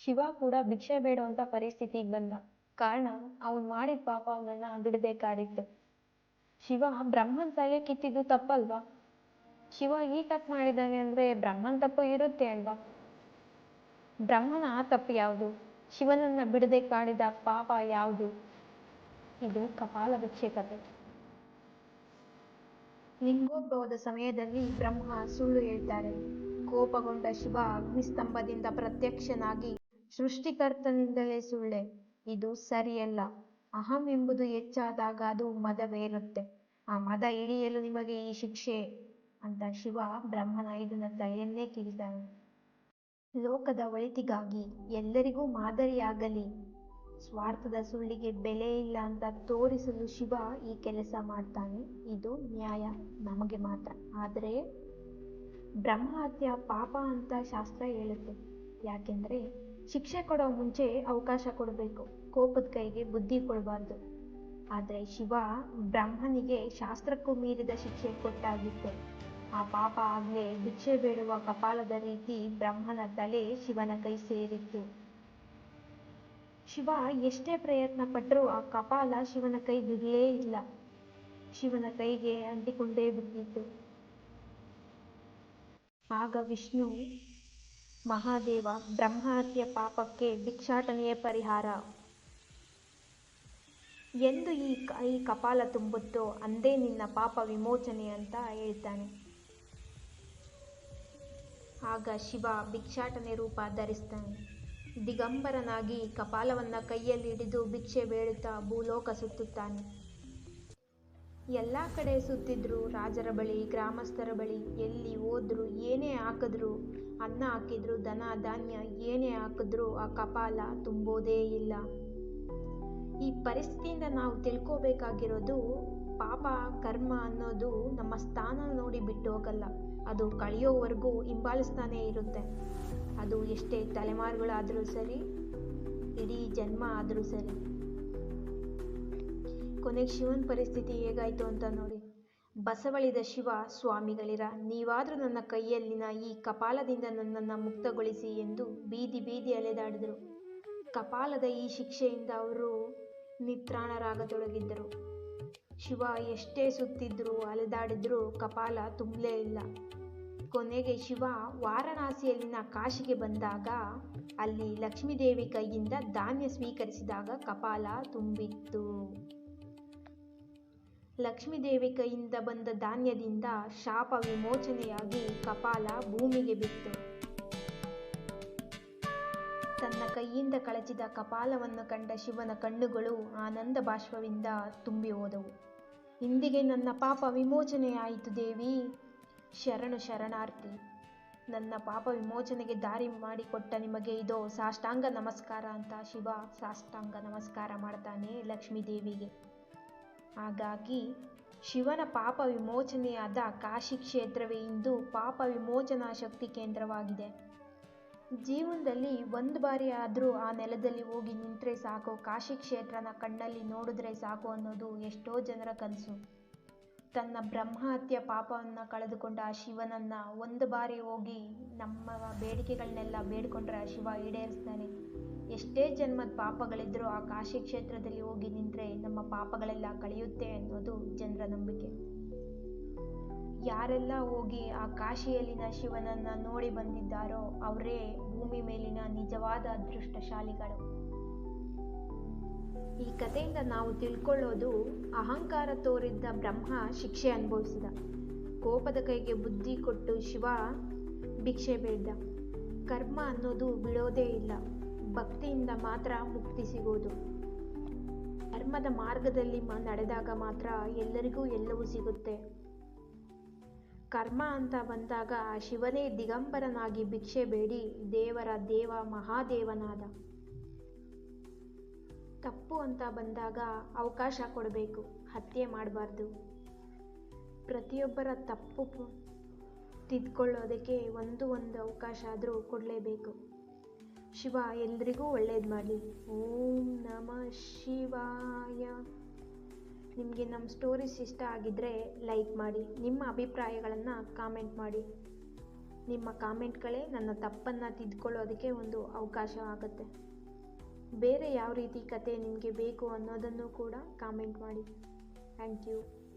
ಶಿವ ಕೂಡ ಭಿಕ್ಷೆ ಬೇಡುವಂತ ಪರಿಸ್ಥಿತಿಗೆ ಬಂದ. ಕಾರಣ ಅವನು ಮಾಡಿದ ಪಾಪ ಅವನನ್ನ ಬಿಡದೆ ಕಾಡಿತ್ತು ಶಿವ ಬ್ರಹ್ಮನ್ ತಲೆ ಕಿತ್ತಿದ್ದು ತಪ್ಪಲ್ವಾ? ಶಿವ ಈ ತಪ್ಪು ಮಾಡಿದಾನೆ ಅಂದ್ರೆ ಬ್ರಹ್ಮನ್ ತಪ್ಪು ಇರುತ್ತೆ ಅಲ್ವಾ? ಬ್ರಹ್ಮನ ಆ ತಪ್ಪು ಯಾವುದು? ಶಿವನನ್ನ ಬಿಡದೆ ಕಾಡಿದ ಪಾಪ ಯಾವುದು? ಇದು ಕಪಾಲ ಭಿಕ್ಷೆ ಕಥೆ ಲಿಂಗೋದ್ಭವದ ಸಮಯದಲ್ಲಿ ಬ್ರಹ್ಮ ಸುಳ್ಳು ಹೇಳ್ತಾರೆ. ಕೋಪಗೊಂಡ ಶಿವ ಅಗ್ನಿಸ್ತಂಭದಿಂದ ಪ್ರತ್ಯಕ್ಷನಾಗಿ ಸೃಷ್ಟಿಕರ್ತನಿಂದಲೇ ಸುಳ್ಳೆ. ಇದು ಸರಿಯಲ್ಲ. ಅಹಂ ಎಂಬುದು ಹೆಚ್ಚಾದಾಗ ಅದು ಮದವೇರುತ್ತೆ. ಆ ಮದ ಇಳಿಯಲು ನಿಮಗೆ ಈ ಶಿಕ್ಷೆ ಅಂತ ಶಿವ ಬ್ರಹ್ಮನ ಇದನ್ನ ತಲೆಯನ್ನೇ ಕಿರಿತಾನೆ ಲೋಕದ ಒಳಿತಿಗಾಗಿ ಎಲ್ಲರಿಗೂ ಮಾದರಿಯಾಗಲಿ. ಸ್ವಾರ್ಥದ ಸುಳ್ಳಿಗೆ ಬೆಲೆ ಇಲ್ಲ ಅಂತ ತೋರಿಸಲು ಶಿವ ಈ ಕೆಲಸ ಮಾಡ್ತಾನೆ. ಇದು ನ್ಯಾಯ ನಮಗೆ ಮಾತ್ರ. ಆದರೆ ಬ್ರಹ್ಮಹತ್ಯ ಪಾಪ ಅಂತ ಶಾಸ್ತ್ರ ಹೇಳುತ್ತೆ. ಯಾಕೆಂದ್ರೆ ಶಿಕ್ಷೆ ಕೊಡೋ ಮುಂಚೆ ಅವಕಾಶ ಕೊಡಬೇಕು. ಕೋಪದ ಕೈಗೆ ಬುದ್ಧಿ ಕೊಡಬಾರ್ದು. ಆದರೆ ಶಿವ ಬ್ರಹ್ಮನಿಗೆ ಶಾಸ್ತ್ರಕ್ಕೂ ಮೀರಿದ ಶಿಕ್ಷೆ ಕೊಟ್ಟಾಗಿತ್ತು. ಆ ಪಾಪ ಆಗ್ಲೆ ಭಿಕ್ಷೆ ಬೇಡುವ ಕಪಾಲದ ರೀತಿ ಬ್ರಹ್ಮನ ತಲೆ ಶಿವನ ಕೈ ಸೇರಿತ್ತು. ಶಿವ ಎಷ್ಟೇ ಪ್ರಯತ್ನ ಪಟ್ಟರೂ ಆ ಕಪಾಲ ಶಿವನ ಕೈ ಬಿಡಲೇ ಇಲ್ಲ. ಶಿವನ ಕೈಗೆ ಅಂಟಿಕೊಂಡೇ ಬಿಟ್ಟಿತ್ತು. ಆಗ ವಿಷ್ಣು ಮಹಾದೇವ ಬ್ರಹ್ಮಹತ್ಯೆ ಪಾಪಕ್ಕೆ ಭಿಕ್ಷಾಟನೆಯೇ ಪರಿಹಾರ. ಎಂದು ಈ ಈ ಕಪಾಲ ತುಂಬುತ್ತೋ ಅಂದೇ ನಿನ್ನ ಪಾಪ ವಿಮೋಚನೆ ಅಂತ ಹೇಳ್ತಾನೆ. ಆಗ ಶಿವ ಭಿಕ್ಷಾಟನೆ ರೂಪ ಧರಿಸ್ತಾನೆ. ದಿಗಂಬರನಾಗಿ ಕಪಾಲವನ್ನ ಕೈಯಲ್ಲಿ ಹಿಡಿದು ಭಿಕ್ಷೆ ಬೇಡುತ್ತಾ ಭೂಲೋಕ ಸುತ್ತುತ್ತಾನೆ. ಎಲ್ಲ ಕಡೆ ಸುತ್ತಿದ್ರು, ರಾಜರ ಬಳಿ, ಗ್ರಾಮಸ್ಥರ ಬಳಿ, ಎಲ್ಲಿ ಹೋದ್ರು ಏನೇ ಹಾಕಿದ್ರು, ಅನ್ನ ಹಾಕಿದ್ರು, ದನ, ಧಾನ್ಯ ಏನೇ ಹಾಕಿದ್ರು ಆ ಕಪಾಲ ತುಂಬೋದೇ ಇಲ್ಲ. ಈ ಪರಿಸ್ಥಿತಿಯಿಂದ ನಾವು ತಿಳ್ಕೋಬೇಕಾಗಿರೋದು ಪಾಪ, ಕರ್ಮ ಅನ್ನೋದು ನಮ್ಮ ಸ್ಥಾನ ನೋಡಿ ಬಿಟ್ಟು ಹೋಗಲ್ಲ. ಅದು ಕಳೆಯೋವರೆಗೂ ಹಿಂಬಾಲಿಸ್ತಾನೇ ಇರುತ್ತೆ. ಅದು ಎಷ್ಟೇ ತಲೆಮಾರುಗಳಾದರೂ ಸರಿ, ಇಡೀ ಜನ್ಮ ಆದರೂ ಸರಿ. ಕೊನೆಗೆ ಶಿವನ ಪರಿಸ್ಥಿತಿ ಹೇಗಾಯ್ತು ಅಂತ ನೋಡಿ. ಬಸವಳಿದ ಶಿವ, ಸ್ವಾಮಿಗಳಿರ, ನೀವಾದರೂ ನನ್ನ ಕೈಯಲ್ಲಿನ ಈ ಕಪಾಲದಿಂದ ನನ್ನನ್ನು ಮುಕ್ತಗೊಳಿಸಿ ಎಂದು ಬೀದಿ ಬೀದಿ ಅಲೆದಾಡಿದರು. ಕಪಾಲದ ಈ ಶಿಕ್ಷೆಯಿಂದ ಅವರು ನಿತ್ರಾಣರಾಗತೊಡಗಿದ್ದರು. ಶಿವ ಎಷ್ಟೇ ಸುತ್ತಿದ್ರು ಅಲೆದಾಡಿದ್ರು ಕಪಾಲ ತುಂಬಲೇ ಇಲ್ಲ. ಕೊನೆಗೆ ಶಿವ ವಾರಣಾಸಿಯಲ್ಲಿನ ಕಾಶಿಗೆ ಬಂದಾಗ ಅಲ್ಲಿ ಲಕ್ಷ್ಮೀದೇವಿ ಕೈಯಿಂದ ಧಾನ್ಯ ಸ್ವೀಕರಿಸಿದಾಗ ಕಪಾಲ ತುಂಬಿತ್ತು. ಲಕ್ಷ್ಮೀದೇವಿ ಕೈಯಿಂದ ಬಂದ ಧಾನ್ಯದಿಂದ ಶಾಪ ವಿಮೋಚನೆಯಾಗಿ ಕಪಾಲ ಭೂಮಿಗೆ ಬಿತ್ತು. ತನ್ನ ಕೈಯಿಂದ ಕಳಚಿದ ಕಪಾಲವನ್ನು ಕಂಡ ಶಿವನ ಕಣ್ಣುಗಳು ಆನಂದ ಬಾಷ್ಪವಿಂದ ತುಂಬಿ ಹೋದವು. ಇಂದಿಗೆ ನನ್ನ ಪಾಪ ವಿಮೋಚನೆಯಾಯಿತು ದೇವಿ. ಶರಣು ಶರಣಾರ್ಥಿ, ನನ್ನ ಪಾಪ ವಿಮೋಚನೆಗೆ ದಾರಿ ಮಾಡಿಕೊಟ್ಟ ನಿಮಗೆ ಇದೋ ಸಾಷ್ಟಾಂಗ ನಮಸ್ಕಾರ ಅಂತ ಶಿವ ಸಾಷ್ಟಾಂಗ ನಮಸ್ಕಾರ ಮಾಡ್ತಾನೆ ಲಕ್ಷ್ಮೀ ದೇವಿಗೆ ಹಾಗಾಗಿ ಶಿವನ ಪಾಪ ವಿಮೋಚನೆಯಾದ ಕಾಶಿ ಕ್ಷೇತ್ರವೇ ಇಂದು ಪಾಪ ವಿಮೋಚನಾ ಶಕ್ತಿ ಕೇಂದ್ರವಾಗಿದೆ. ಜೀವನದಲ್ಲಿ ಒಂದು ಬಾರಿ ಆದರೂ ಆ ನೆಲದಲ್ಲಿ ಹೋಗಿ ನಿಂತರೆ ಸಾಕು. ಕಾಶಿ ಕ್ಷೇತ್ರನ ಕಣ್ಣಲ್ಲಿ ನೋಡಿದ್ರೆ ಸಾಕು ಅನ್ನೋದು ಎಷ್ಟೋ ಜನರ ಕನಸು. ತನ್ನ ಬ್ರಹ್ಮಹತ್ಯ ಪಾಪವನ್ನು ಕಳೆದುಕೊಂಡ ಆ ಶಿವನನ್ನ ಒಂದು ಬಾರಿ ಹೋಗಿ ನಮ್ಮ ಬೇಡಿಕೆಗಳನ್ನೆಲ್ಲ ಬೇಡಿಕೊಂಡ್ರೆ ಆ ಶಿವ ಈಡೇರಿಸ್ತಾನೆ. ಎಷ್ಟೇ ಜನ್ಮದ ಪಾಪಗಳಿದ್ರೂ ಆ ಕಾಶಿ ಕ್ಷೇತ್ರದಲ್ಲಿ ಹೋಗಿ ನಿಂತರೆ ನಮ್ಮ ಪಾಪಗಳೆಲ್ಲ ಕಳೆಯುತ್ತೆ ಅನ್ನೋದು ಜನರ ನಂಬಿಕೆ. ಯಾರೆಲ್ಲ ಹೋಗಿ ಆ ಕಾಶಿಯಲ್ಲಿನ ಶಿವನನ್ನ ನೋಡಿ ಬಂದಿದ್ದಾರೋ ಅವರೇ ಭೂಮಿ ಮೇಲಿನ ನಿಜವಾದ ಅದೃಷ್ಟಶಾಲಿಗಳು. ಈ ಕಥೆಯಿಂದ ನಾವು ತಿಳ್ಕೊಳ್ಳೋದು ಅಹಂಕಾರ ತೋರಿದ್ದ ಬ್ರಹ್ಮ ಶಿಕ್ಷೆ ಅನುಭವಿಸಿದ. ಕೋಪದ ಕೈಗೆ ಬುದ್ಧಿ ಕೊಟ್ಟು ಶಿವ ಭಿಕ್ಷೆ ಬೇಡ್ದ. ಕರ್ಮ ಅನ್ನೋದು ಬಿಡೋದೇ ಇಲ್ಲ. ಭಕ್ತಿಯಿಂದ ಮಾತ್ರ ಮುಕ್ತಿ ಸಿಗೋದು. ಕರ್ಮದ ಮಾರ್ಗದಲ್ಲಿ ನಡೆದಾಗ ಮಾತ್ರ ಎಲ್ಲರಿಗೂ ಎಲ್ಲವೂ ಸಿಗುತ್ತೆ. ಕರ್ಮ ಅಂತ ಬಂದಾಗ ಶಿವನೇ ದಿಗಂಬರನಾಗಿ ಭಿಕ್ಷೆ ಬೇಡಿ ದೇವರ ದೇವ ಮಹಾದೇವನಾದ. ತಪ್ಪು ಅಂತ ಬಂದಾಗ ಅವಕಾಶ ಕೊಡಬೇಕು, ಹತ್ಯೆ ಮಾಡಬಾರ್ದು. ಪ್ರತಿಯೊಬ್ಬರ ತಪ್ಪು ತಿದ್ಕೊಳ್ಳೋದಕ್ಕೆ ಒಂದು ಒಂದು ಅವಕಾಶ ಆದರೂ ಕೊಡಲೇಬೇಕು. ಶಿವ, ಎಲ್ರಿಗೂ ಒಳ್ಳೇದು ಮಾಡಲಿ. ಓಂ ನಮಃ ಶಿವಾಯ. ನಿಮಗೆ ನಮ್ಮ ಸ್ಟೋರೀಸ್ ಇಷ್ಟ ಆಗಿದ್ದರೆ ಲೈಕ್ ಮಾಡಿ, ನಿಮ್ಮ ಅಭಿಪ್ರಾಯಗಳನ್ನು ಕಾಮೆಂಟ್ ಮಾಡಿ. ನಿಮ್ಮ ಕಾಮೆಂಟ್ಗಳೇ ನನ್ನ ತಪ್ಪನ್ನು ತಿದ್ಕೊಳ್ಳೋದಕ್ಕೆ ಒಂದು ಅವಕಾಶ ಆಗುತ್ತೆ. ಬೇರೆ ಯಾವ ರೀತಿ ಕತೆ ನಿಮಗೆ ಬೇಕು ಅನ್ನೋದನ್ನು ಕೂಡ ಕಾಮೆಂಟ್ ಮಾಡಿ. Thank you